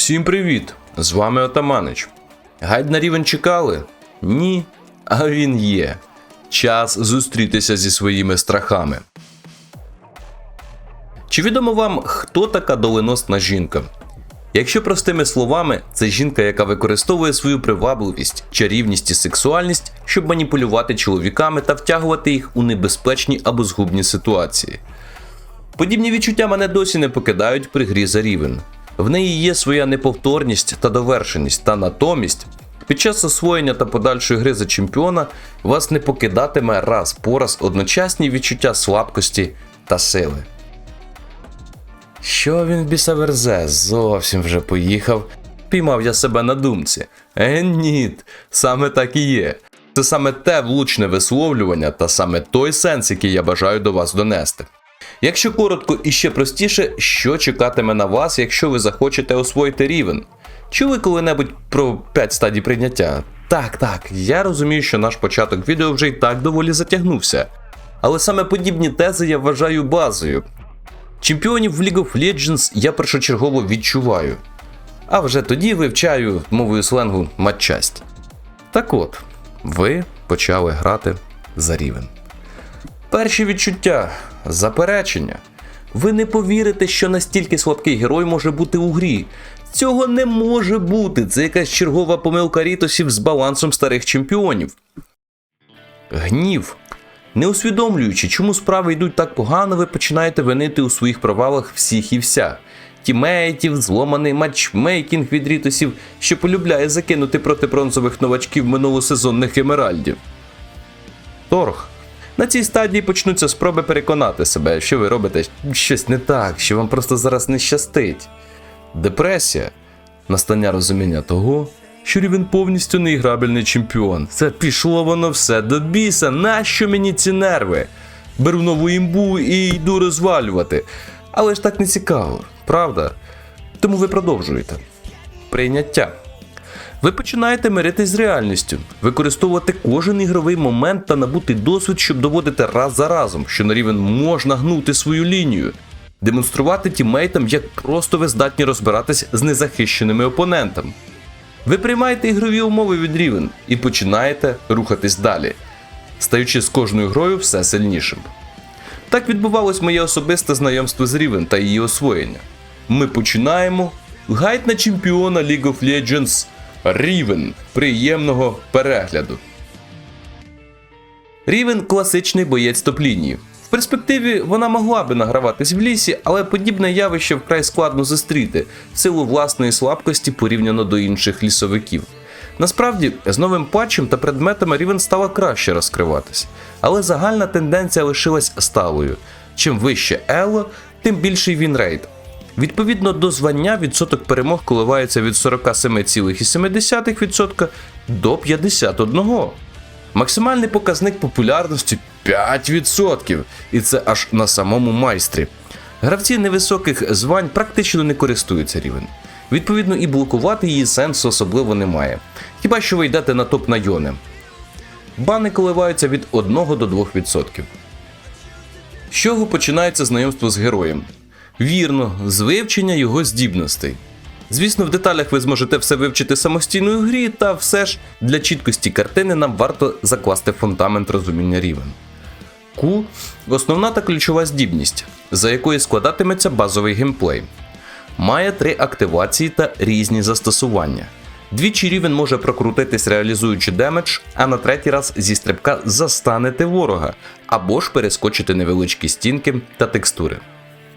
Всім привіт! З вами Отаманич. Гайд на рівень чекали? Ні, а він є. Час зустрітися зі своїми страхами. Чи відомо вам, хто така доленосна жінка? Якщо простими словами, це жінка, яка використовує свою привабливість, чарівність і сексуальність, щоб маніпулювати чоловіками та втягувати їх у небезпечні або згубні ситуації. Подібні відчуття мене досі не покидають при грі за рівень. В неї є своя неповторність та довершеність, та натомість під час освоєння та подальшої гри за чемпіона вас не покидатиме раз по раз одночасні відчуття слабкості та сили. Що він біса верзе? Зовсім вже поїхав. Піймав я себе на думці. Е, ні, саме так і є. Це саме те влучне висловлювання та саме той сенс, який я бажаю до вас донести. Якщо коротко і ще простіше, що чекатиме на вас, якщо ви захочете освоїти рівень? Чули коли-небудь про 5 стадій прийняття? Так, так, я розумію, що наш початок відео вже і так доволі затягнувся. Але саме подібні тези я вважаю базою. Чемпіонів в League of Legends я першочергово відчуваю. А вже тоді вивчаю мовою сленгу матчасть. Так от, ви почали грати за рівень. Перші відчуття, заперечення. Ви не повірите, що настільки слабкий герой може бути у грі. Цього не може бути. Це якась чергова помилка рітосів з балансом старих чемпіонів. Гнів. Не усвідомлюючи, чому справи йдуть так погано, ви починаєте винити у своїх провалах всіх і вся. Тімейтів, зломаний матчмейкінг від рітосів, що полюбляє закинути проти бронзових новачків минулосезонних емеральдів. Торг. На цій стадії почнуться спроби переконати себе, що ви робите щось не так, що вам просто зараз не щастить. Депресія настання розуміння того, що рівень повністю неіграбельний чемпіон. Це пішло воно все до біса. Нащо мені ці нерви? Беру нову імбу і йду розвалювати. Але ж так не цікаво, правда? Тому ви продовжуєте. Прийняття. Ви починаєте миритись з реальністю, використовувати кожен ігровий момент та набути досвід, щоб доводити раз за разом, що на рівень можна гнути свою лінію, демонструвати тімейтам, як просто ви здатні розбиратись з незахищеними опонентами. Ви приймаєте ігрові умови від рівень і починаєте рухатись далі, стаючи з кожною грою все сильнішим. Так відбувалось моє особисте знайомство з Рівен та її освоєння. Ми починаємо гайд на чемпіона League of Legends Рівен. Приємного перегляду. Рівен класичний боєць топ-лінії. В перспективі вона могла би награватись в лісі, але подібне явище вкрай складно зустріти в силу власної слабкості порівняно до інших лісовиків. Насправді, з новим патчем та предметами рівень стала краще розкриватись, але загальна тенденція лишилась сталою. Чим вище Ело, тим більший вінрейт. Відповідно до звання, відсоток перемог коливається від 47,7% до 51%. Максимальний показник популярності 5%, і це аж на самому майстрі. Гравці невисоких звань практично не користуються рівень. Відповідно, і блокувати її сенсу особливо немає. Хіба що ви йдете на топ на йони. Бани коливаються від 1 до 2%. З чого починається знайомство з героєм? Вірно, з вивчення його здібностей. Звісно, в деталях ви зможете все вивчити самостійно грі, та все ж для чіткості картини нам варто закласти фундамент розуміння рівень. Q основна та ключова здібність, за якою складатиметься базовий геймплей. Має три активації та різні застосування. Двічі рівень може прокрутитись, реалізуючи демедж, а на третій раз зі стрибка застанете ворога або ж перескочити невеличкі стінки та текстури.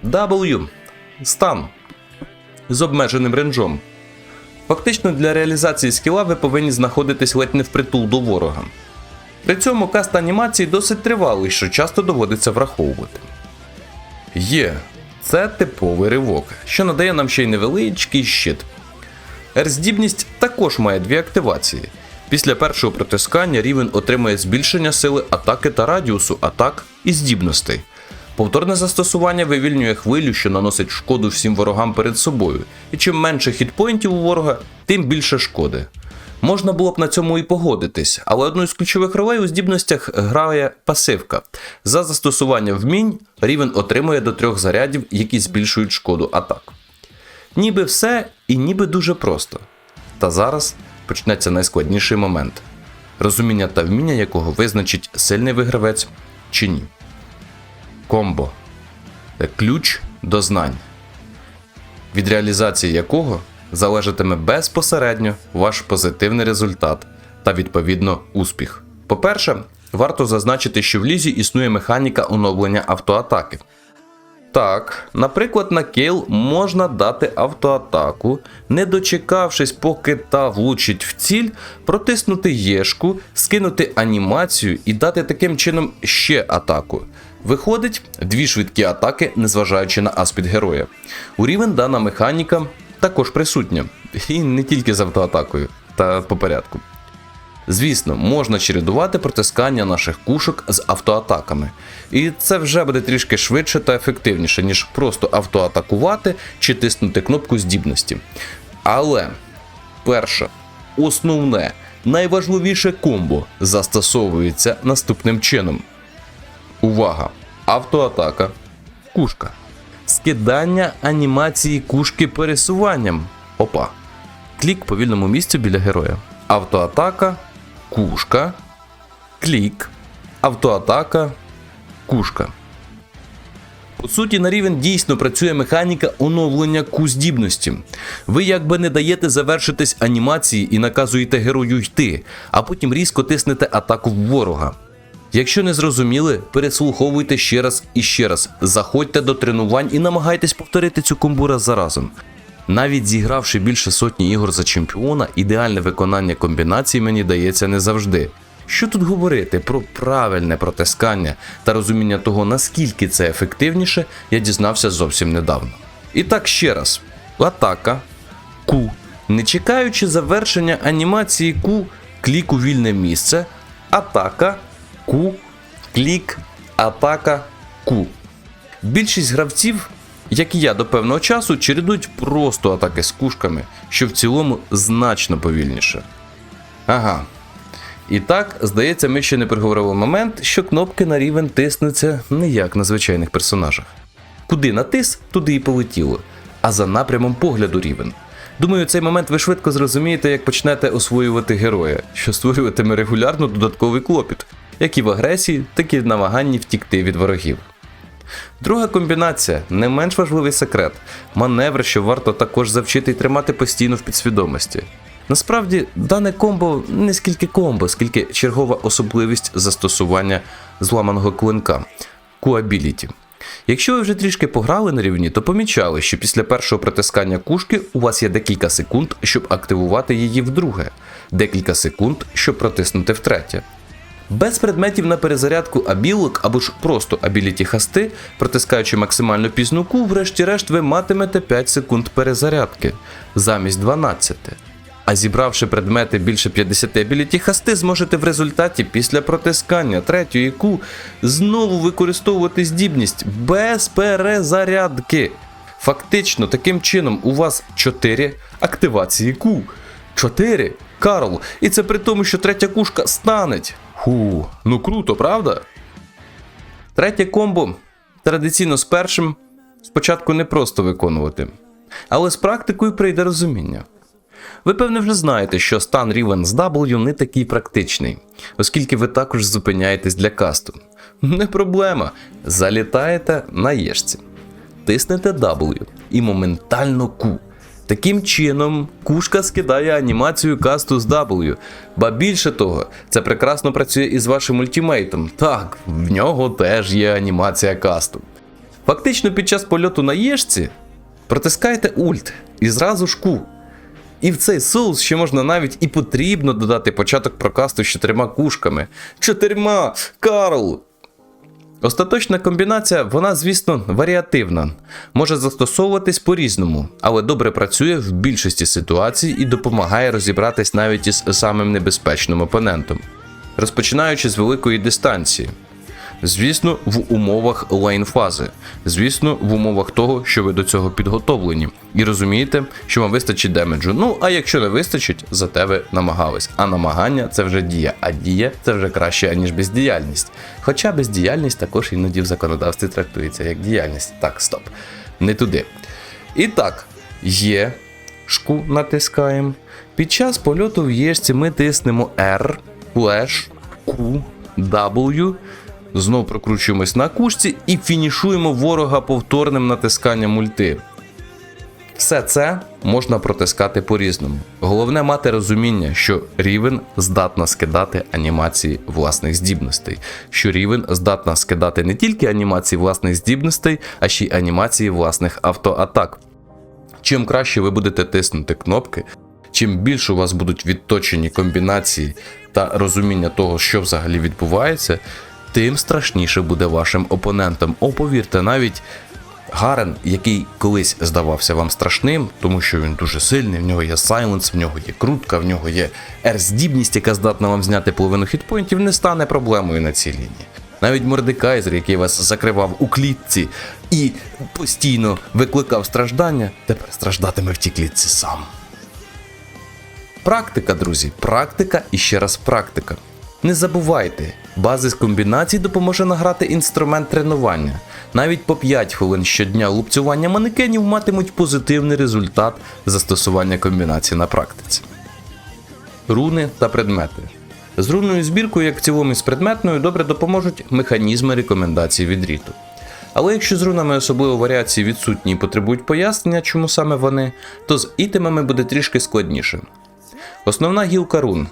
W стан з обмеженим ренджом. Фактично для реалізації скіла ви повинні знаходитись ледь не впритул до ворога. При цьому каст анімації досить тривалий, що часто доводиться враховувати. Є це типовий ривок, що надає нам ще й невеличкий щит. R-здібність також має дві активації. Після першого протискання рівень отримує збільшення сили атаки та радіусу атак і здібностей. Повторне застосування вивільнює хвилю, що наносить шкоду всім ворогам перед собою, і чим менше хітпоінтів у ворога, тим більше шкоди. Можна було б на цьому і погодитись, але одну з ключових ролей у здібностях грає пасивка. За застосування вмінь рівень отримує до трьох зарядів, які збільшують шкоду атак. Ніби все і ніби дуже просто. Та зараз почнеться найскладніший момент, розуміння та вміння якого визначить сильний вигравець чи ні. Комбо це ключ до знань, від реалізації якого залежатиме безпосередньо ваш позитивний результат та відповідно успіх. По-перше, варто зазначити, що в лізі існує механіка оновлення автоатаки. Так, наприклад, на Кейл можна дати автоатаку, не дочекавшись, поки та влучить в ціль, протиснути єшку, скинути анімацію і дати таким чином ще атаку. Виходить, дві швидкі атаки, незважаючи на аспід героя. У рівень дана механіка також присутня, і не тільки з автоатакою, та по порядку. Звісно, можна чередувати протискання наших кушок з автоатаками. І це вже буде трішки швидше та ефективніше, ніж просто автоатакувати чи тиснути кнопку здібності. Але перше, основне, найважливіше комбо застосовується наступним чином. Увага! Автоатака. Кушка. Скидання анімації кушки пересуванням. Опа. Клік по вільному місцю біля героя. Автоатака. Кушка. Клік. Автоатака. Кушка. По суті, на рівень дійсно працює механіка оновлення Q-здібності. Ви якби не даєте завершитись анімації і наказуєте герою йти, а потім різко тиснете атаку в ворога. Якщо не зрозуміли, переслуховуйте ще раз і ще раз. Заходьте до тренувань і намагайтесь повторити цю комбу раз за разом. Навіть зігравши більше сотні ігор за чемпіона, ідеальне виконання комбінацій мені дається не завжди. Що тут говорити про правильне протискання та розуміння того, наскільки це ефективніше, я дізнався зовсім недавно. І так ще раз: атака, Q. Не чекаючи завершення анімації Q, клік у вільне місце, атака, Q, клік, атака, Q. Більшість гравців, як і я до певного часу, чередують просто атаки з кушками, що в цілому значно повільніше. Ага. І так, здається, ми ще не проговорили момент, що кнопки на рівень тиснуться не як на звичайних персонажах. Куди натис, туди і полетіло, а за напрямом погляду рівень. Думаю, цей момент ви швидко зрозумієте, як почнете освоювати героя, що створюватиме регулярно додатковий клопіт, як і в агресії, так і в намаганні втікти від ворогів. Друга комбінація не менш важливий секрет маневр, що варто також завчити і тримати постійно в підсвідомості. Насправді, дане комбо не скільки комбо, скільки чергова особливість застосування зламаного клинка Q-Ability. Якщо ви вже трішки пограли на рівні, то помічали, що після першого притискання кушки у вас є декілька секунд, щоб активувати її вдруге, декілька секунд, щоб протиснути втретє. Без предметів на перезарядку абілок або ж просто абіліті хасти, протискаючи максимально пізну ку, врешті-решт ви матимете 5 секунд перезарядки замість 12. А зібравши предмети більше 50 абіліті хасти, зможете в результаті після протискання третьої ку знову використовувати здібність без перезарядки. Фактично, таким чином у вас 4 активації ку. 4. Карл. І це при тому, що третя кушка станеть. Ху, ну круто, правда? Третє комбо традиційно з першим спочатку не просто виконувати, але з практикою прийде розуміння. Ви, певне, вже знаєте, що стан рівень з W не такий практичний, оскільки ви також зупиняєтесь для касту. Не проблема. Залітаєте на єшці, тиснете W і моментально Q. Таким чином, кушка скидає анімацію касту з W. Ба більше того, це прекрасно працює і з вашим ультимейтом. Так, в нього теж є анімація касту. Фактично, під час польоту на єшці протискаєте ульт і зразу ж Q. І в цей соус ще можна навіть і потрібно додати початок прокасту з чотирма кушками. Чотирма! Карл! Остаточна комбінація, вона, звісно, варіативна, може застосовуватись по-різному, але добре працює в більшості ситуацій і допомагає розібратись навіть із самим небезпечним опонентом, розпочинаючи з великої дистанції. Звісно, в умовах лайн-фази. Звісно, в умовах того, що ви до цього підготовлені, і розумієте, що вам вистачить демеджу. Ну, а якщо не вистачить, зате ви намагались. А намагання це вже дія, а дія це вже краще, ніж бездіяльність. Хоча бездіяльність також іноді в законодавстві трактується як діяльність. Так, стоп. Не туди. І так, Є. Шку натискаємо. Під час польоту в єшці ми тиснемо R, Q, W. Знов прокручуємось на кушці і фінішуємо ворога повторним натисканням ульти. Все це можна протискати по-різному. Головне мати розуміння, що рівень здатна скидати анімації власних здібностей, що рівень здатна скидати не тільки анімації власних здібностей, а ще й анімації власних автоатак. Чим краще ви будете тиснути кнопки, чим більше у вас будуть відточені комбінації та розуміння того, що взагалі відбувається, тим страшніше буде вашим опонентам. О, повірте, навіть Гарен, який колись здавався вам страшним, тому що він дуже сильний, в нього є сайленс, в нього є крутка, в нього є R-здібність, яка здатна вам зняти половину хітпоінтів, не стане проблемою на цій лінії. Навіть Мордекайзер, який вас закривав у клітці і постійно викликав страждання, тепер страждатиме в тій клітці сам. Практика, друзі, практика і ще раз практика. Не забувайте, бази з комбінацій допоможе награти інструмент тренування. Навіть по 5 хвилин щодня лупцювання манекенів матимуть позитивний результат застосування комбінацій на практиці. Руни та предмети. З рунною збіркою, як в цілому і з предметною, добре допоможуть механізми рекомендацій від ріту. Але якщо з рунами особливо варіації відсутні і потребують пояснення, чому саме вони, то з ітемами буде трішки складніше. Основна гілка рун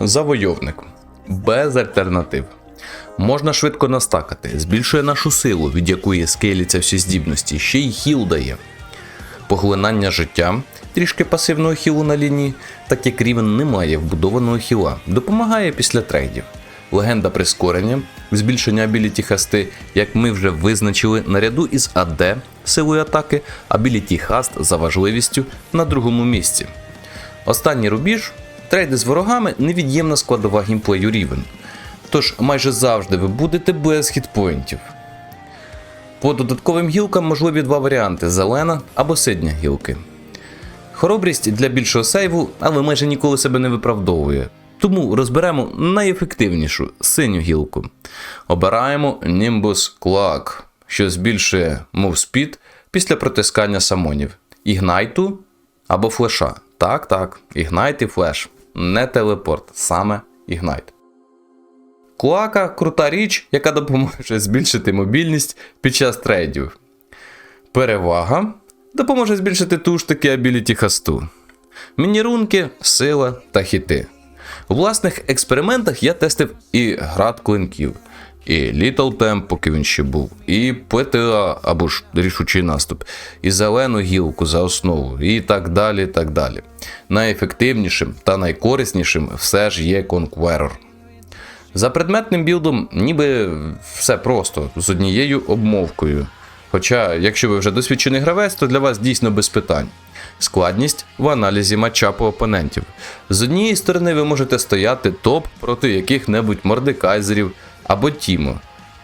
завойовник. Без альтернатив. Можна швидко настакати, збільшує нашу силу, від якої скейліться всі здібності, ще й хіл дає. Поглинання життя, трішки пасивного хілу на лінії, так як рівень не має вбудованого хіла, допомагає після трейдів. Легенда прискорення, збільшення абіліті хасти, як ми вже визначили, наряду із АД силою атаки, абіліті хаст за важливістю на другому місці. Останній рубіж трейди з ворогами невід'ємна складова гімплею рівень. Тож майже завжди ви будете без хітпоінтів. По додатковим гілкам можливі два варіанти: зелена або сидня гілки. Хоробрість для більшого сейву, але майже ніколи себе не виправдовує. Тому розберемо найефективнішу синю гілку. Обираємо Nimbus Cloak, що збільшує speed після протискання самонів, ігнайту або флеша. Так, так, ігнайт і флеш. Не телепорт, саме ігнайт. Клака крута річ, яка допоможе збільшити мобільність під час трейдів. Перевага допоможе збільшити туштики абіліті хасту. Мінірунки, сила та хіти. У власних експериментах я тестив і град клинків, і Little Temp, поки він ще був, і ПТА або ж рішучий наступ, і зелену гілку за основу, і так далі. так далі. Найефективнішим та найкориснішим все ж є Conqueror. За предметним білдом ніби все просто, з однією обмовкою. Хоча, якщо ви вже досвідчений гравець, то для вас дійсно без питань. Складність в аналізі матчапу опонентів. З однієї сторони, ви можете стояти топ проти яких-небудь мордекайзерів або Тімо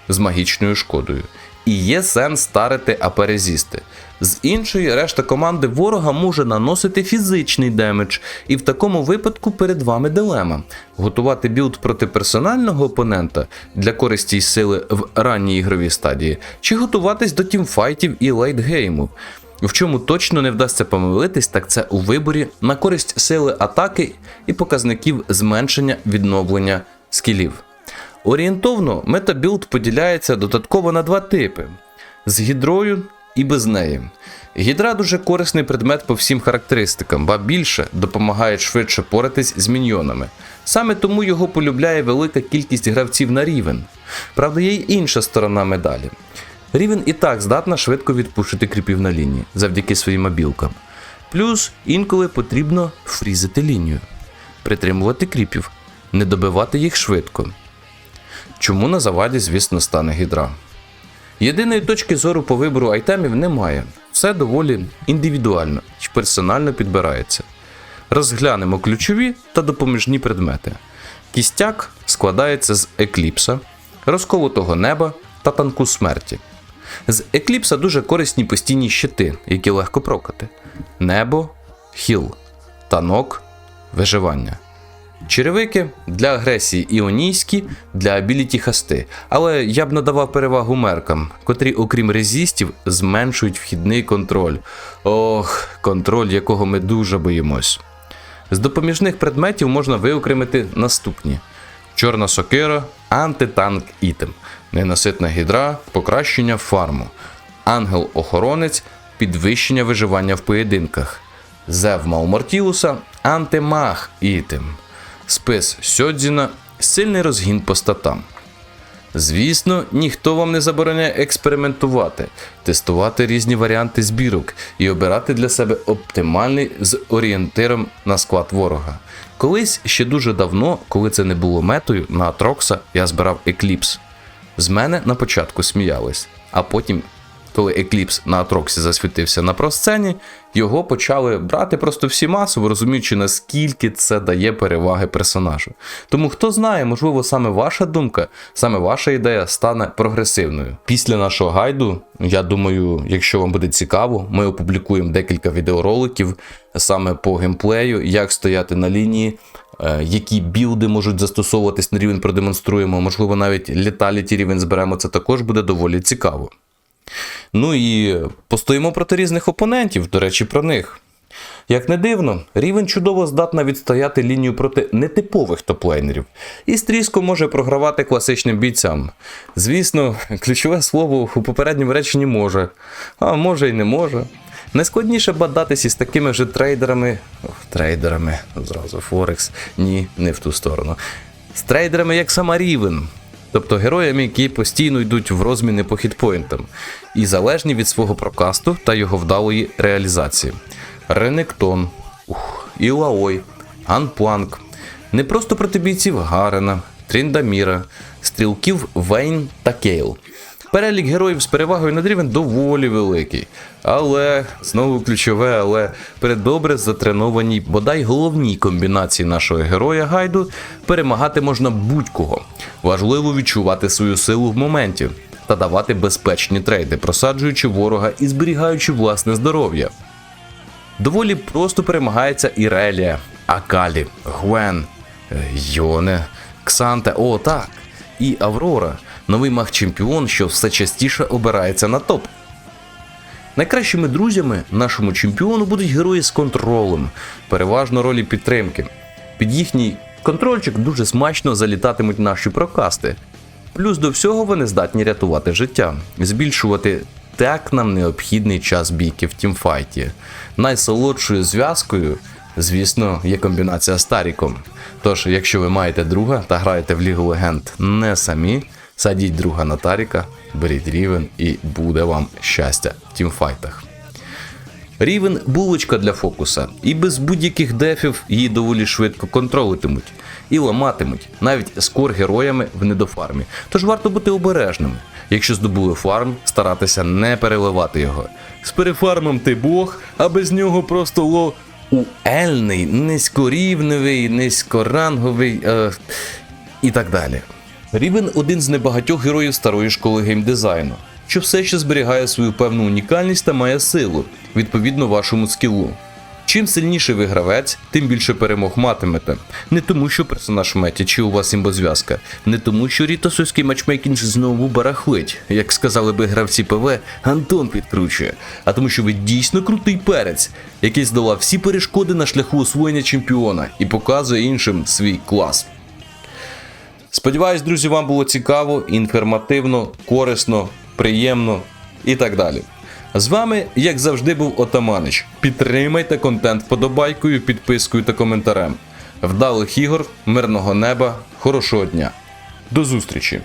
з магічною шкодою. І є сенс старити аперезісти. З іншої, решта команди ворога може наносити фізичний демедж, і в такому випадку перед вами дилема: готувати білд проти персонального опонента для користі й сили в ранній ігровій стадії, чи готуватись до тімфайтів і лейтгейму. В чому точно не вдасться помилитись, так це у виборі на користь сили атаки і показників зменшення відновлення скілів. Орієнтовно метабілд поділяється додатково на два типи: з гідрою і без неї. Гідра дуже корисний предмет по всім характеристикам, ба більше допомагає швидше поратись з міньйонами. Саме тому його полюбляє велика кількість гравців на рівень. Правда, є й інша сторона медалі. Рівень і так здатна швидко відпушити кріпів на лінії завдяки своїм мобілкам. Плюс інколи потрібно фрізити лінію, притримувати кріпів, не добивати їх швидко. Чому на заваді, звісно, стане гідра. Єдиної точки зору по вибору айтемів немає. Все доволі індивідуально і персонально підбирається. Розглянемо ключові та допоміжні предмети. Кістяк складається з екліпса, розколотого неба та танку смерті. З екліпса дуже корисні постійні щити, які легко прокати. Небо, хіл, танок, виживання. Черевики для агресії іонійські, для абіліті хасти. Але я б надавав перевагу меркам, котрі, окрім резістів, зменшують вхідний контроль. Ох, контроль, якого ми дуже боїмось. З допоміжних предметів можна виокремити наступні: чорна сокира, антитанк ітем, ненаситна гідра, покращення фарму, ангел-охоронець, підвищення виживання в поєдинках, зев Малмортіуса, антимаг ітем, спис Сьодзіна, сильний розгін по статам. Звісно, ніхто вам не забороняє експериментувати, тестувати різні варіанти збірок і обирати для себе оптимальний з орієнтиром на склад ворога. Колись ще дуже давно, коли це не було метою, на Атрокса я збирав екліпс. З мене на початку сміялись, а потім, коли екліпс на Атроксі засвітився на просцені, його почали брати просто всі масово, розуміючи, наскільки це дає переваги персонажу. Тому хто знає, можливо, саме ваша думка, саме ваша ідея стане прогресивною. Після нашого гайду, я думаю, якщо вам буде цікаво, ми опублікуємо декілька відеороликів саме по геймплею, як стояти на лінії. е, Які білди можуть застосовуватись на рівень продемонструємо, можливо, навіть літаліті рівень зберемо, це також буде доволі цікаво. Ну і постоїмо проти різних опонентів, до речі, про них. Як не дивно, рівень чудово здатна відстояти лінію проти нетипових топлейнерів і стрізко може програвати класичним бійцям. Звісно, ключове слово у попередньому реченні може, а може й не може. Найскладніше бадатись із такими же трейдерами. Ох, трейдерами, зразу Форекс. Ні, не в ту сторону. З трейдерами, як сама Рівен. Тобто героям, які постійно йдуть в розміни по хітпоінтам, і залежні від свого прокасту та його вдалої реалізації. Ренектон, ух, Ілаой, Ганпланк. Не просто проти бійців Гарена, Тріндаміра, стрілків Вейн та Кейл. Перелік героїв з перевагою над рівень доволі великий. Але, знову ключове, але при добре затренованій, бодай головній комбінації нашого героя гайду перемагати можна будь-кого. Важливо відчувати свою силу в моменті та давати безпечні трейди, просаджуючи ворога і зберігаючи власне здоров'я. Доволі просто перемагається Ірелія, Акалі, Гвен, Йоне, Ксанте, о, так, і Аврора, новий маг-чемпіон, що все частіше обирається на топ. Найкращими друзями нашому чемпіону будуть герої з контролем, переважно ролі підтримки. Під їхній контрольчик дуже смачно залітатимуть наші прокасти. Плюс до всього вони здатні рятувати життя, збільшувати так нам необхідний час бійки в тімфайті. Найсолодшою зв'язкою, звісно, є комбінація з Таріком. Тож, якщо ви маєте друга та граєте в Лігу Легенд не самі, садіть друга на Таріка, беріть рівень і буде вам щастя в тімфайтах. Рівень булочка для фокуса, і без будь-яких дефів її доволі швидко контролитимуть і ламатимуть навіть скор героями в недофармі. Тож варто бути обережними. Якщо здобули фарм, старатися не переливати його. З перефармом ти Бог, а без нього просто ло уельний, низькорівневий, низькоранговий е, і так далі. Рівен один з небагатьох героїв старої школи геймдизайну, що все ще зберігає свою певну унікальність та має силу, відповідно вашому скілу. Чим сильніший ви гравець, тим більше перемог матимете. Не тому, що персонаж в меті чи у вас імбозв'язка, не тому, що рітосовський матчмейкінг знову барахлить, як сказали би гравці ПВ, Антон підкручує, а тому, що ви дійсно крутий перець, який здолав всі перешкоди на шляху освоєння чемпіона і показує іншим свій клас. Сподіваюсь, друзі, вам було цікаво, інформативно, корисно, приємно і так далі. З вами, як завжди, був Отаманич. Підтримайте контент вподобайкою, підпискою та коментарем. Вдалих ігор, мирного неба, хорошого дня. До зустрічі!